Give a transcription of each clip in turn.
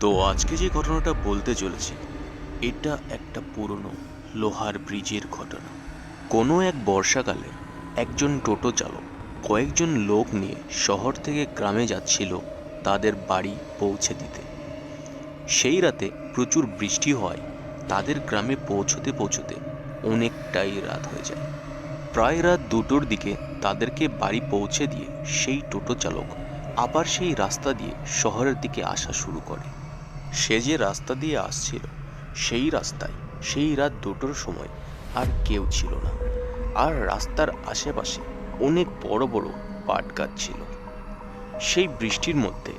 তো আজকে যে ঘটনাটা বলতে চলেছি, এটা একটা পুরনো লোহার ব্রিজের ঘটনা। কোনো এক বর্ষাকালে একজন টোটো চালক কয়েকজন লোক নিয়ে শহর থেকে গ্রামে যাচ্ছিল তাদের বাড়ি পৌঁছে দিতে। সেই রাতে প্রচুর বৃষ্টি হয়, তাদের গ্রামে পৌঁছতে পৌঁছতে অনেকটাই রাত হয়ে যায়। প্রায় রাত দুটোর দিকে তাদেরকে বাড়ি পৌঁছে দিয়ে সেই টোটো চালক আবার সেই রাস্তা দিয়ে শহরের দিকে আসা শুরু করে। সে যে রাস্তা দিয়ে আসছিল, সেই রাস্তায়, সেই রাত দুটোর সময় আর কেউ ছিল না। আর রাস্তার আশেপাশে অনেক বড় বড় পাট গাছ ছিল। সেই বৃষ্টির মধ্যে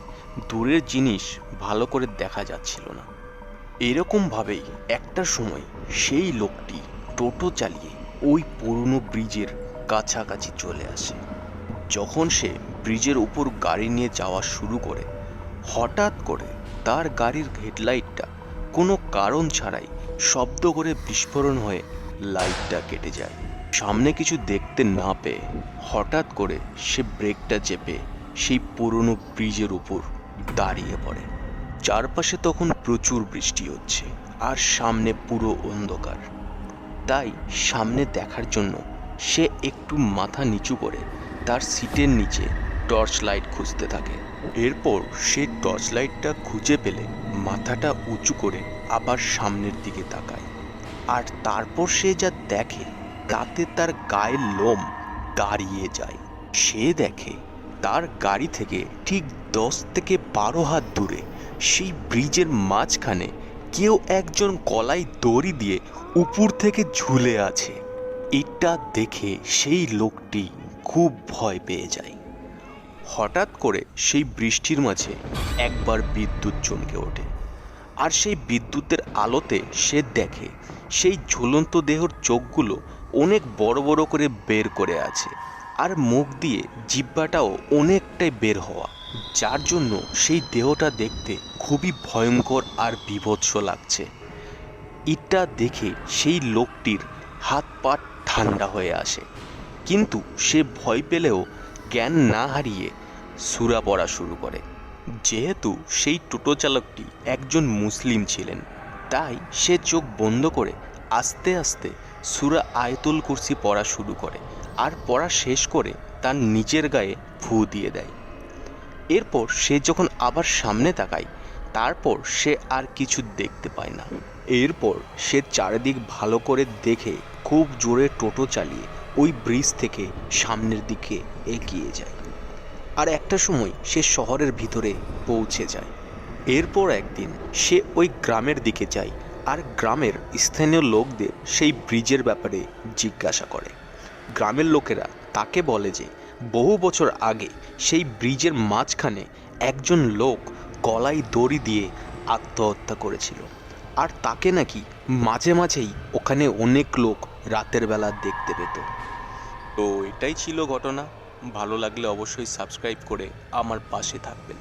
দূরের জিনিস ভালো করে দেখা যাচ্ছিল না। এরকমভাবেই একটা সময় সেই লোকটি টোটো চালিয়ে ওই পুরনো ব্রিজের কাছাকাছি চলে আসে। যখন সে ব্রিজের উপর গাড়ি নিয়ে যাওয়া শুরু করে, হঠাৎ করে তার গাড়ির হেডলাইটটা কোনো কারণ ছাড়াই শব্দ করে বিস্ফোরণ হয়ে লাইটটা কেটে যায়। সামনে কিছু দেখতে না পেয়ে হঠাৎ করে সে ব্রেকটা চেপে সেই পুরনো ব্রিজের উপর দাঁড়িয়ে পড়ে। চারপাশে তখন প্রচুর বৃষ্টি হচ্ছে আর সামনে পুরো অন্ধকার। তাই সামনে দেখার জন্য সে একটু মাথা নিচু করে তার সিটের নিচে টর্চ লাইট খুঁজতে থাকে। এরপর সে টর্চ লাইটটা খুঁজে পেলে মাথাটা উঁচু করে আবার সামনের দিকে তাকায়। আর তারপর সে যা দেখে, তাতে তার গায়ের লোম দাঁড়িয়ে যায়। সে দেখে তার গাড়ি থেকে ঠিক দশ থেকে বারো হাত দূরে, সেই ব্রিজের মাঝখানে কেউ একজন গলায় দড়ি দিয়ে উপর থেকে ঝুলে আছে। এটা দেখে সেই লোকটি খুব ভয় পেয়ে যায়। হঠাৎ করে সেই বৃষ্টির মাঝে একবার বিদ্যুৎ চমকে ওঠে। আর সেই বিদ্যুতের আলোতে সে দেখে সেই ঝুলন্ত দেহর চোখগুলো অনেক বড় বড় করে বের করে আছে আর মুখ দিয়ে জিব্বাটাও অনেকটাই বের হওয়া, যার জন্য সেই দেহটা দেখতে খুবই ভয়ঙ্কর আর বিভৎস লাগছে। এটা দেখে সেই লোকটির হাত পা ঠান্ডা হয়ে আসে, কিন্তু সে ভয় পেলেও জ্ঞান না হারিয়ে সুরা পড়া শুরু করে। যেহেতু সেই টোটো চালকটি একজন মুসলিম ছিলেন, তাই সে চোখ বন্ধ করে আস্তে আস্তে সুরা আয়তুল কুরসি পড়া শুরু করে আর পড়া শেষ করে তার নিজের গায়ে ফু দিয়ে দেয়। এরপর সে যখন আবার সামনে তাকায়, তারপর সে আর কিছু দেখতে পায় না। এরপর সে চারিদিক ভালো করে দেখে খুব জোরে টোটো চালিয়ে ওই ব্রিজ থেকে সামনের দিকে এগিয়ে যায়। আর একটা সময় সে শহরের ভিতরে পৌঁছে যায়। এরপর একদিন সে ওই গ্রামের দিকে যায় আর গ্রামের স্থানীয় লোকদের সেই ব্রিজের ব্যাপারে জিজ্ঞাসা করে। গ্রামের লোকেরা তাকে বলে যে, বহু বছর আগে সেই ব্রিজের মাঝখানে একজন লোক গলায় দড়ি দিয়ে আত্মহত্যা করেছিল। আর তাকে নাকি মাঝে মাঝেই ওখানে অনেক লোক রাতের বেলা দেখতে পেত। তো এটাই ছিল ঘটনা। ভালো লাগলে অবশ্যই সাবস্ক্রাইব করে আমার পাশে থাকবেন।